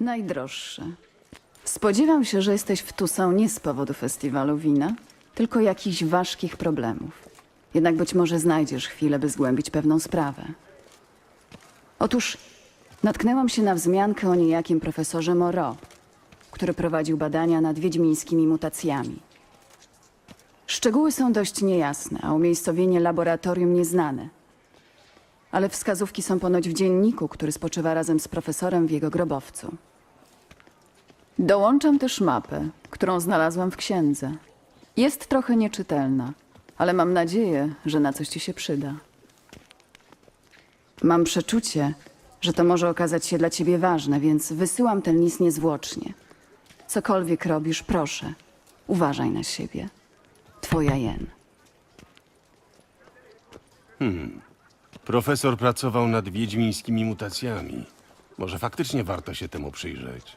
Najdroższe. Spodziewam się, że jesteś w Tucson nie z powodu festiwalu wina, tylko jakichś ważkich problemów. Jednak być może znajdziesz chwilę, by zgłębić pewną sprawę. Otóż natknęłam się na wzmiankę o niejakim profesorze Moreau, który prowadził badania nad wiedźmińskimi mutacjami. Szczegóły są dość niejasne, a umiejscowienie laboratorium nieznane. Ale wskazówki są ponoć w dzienniku, który spoczywa razem z profesorem w jego grobowcu. Dołączam też mapę, którą znalazłam w księdze. Jest trochę nieczytelna, ale mam nadzieję, że na coś ci się przyda. Mam przeczucie, że to może okazać się dla ciebie ważne, więc wysyłam ten list niezwłocznie. Cokolwiek robisz, proszę, uważaj na siebie. Twoja Jen. Profesor pracował nad wiedźmińskimi mutacjami. Może faktycznie warto się temu przyjrzeć.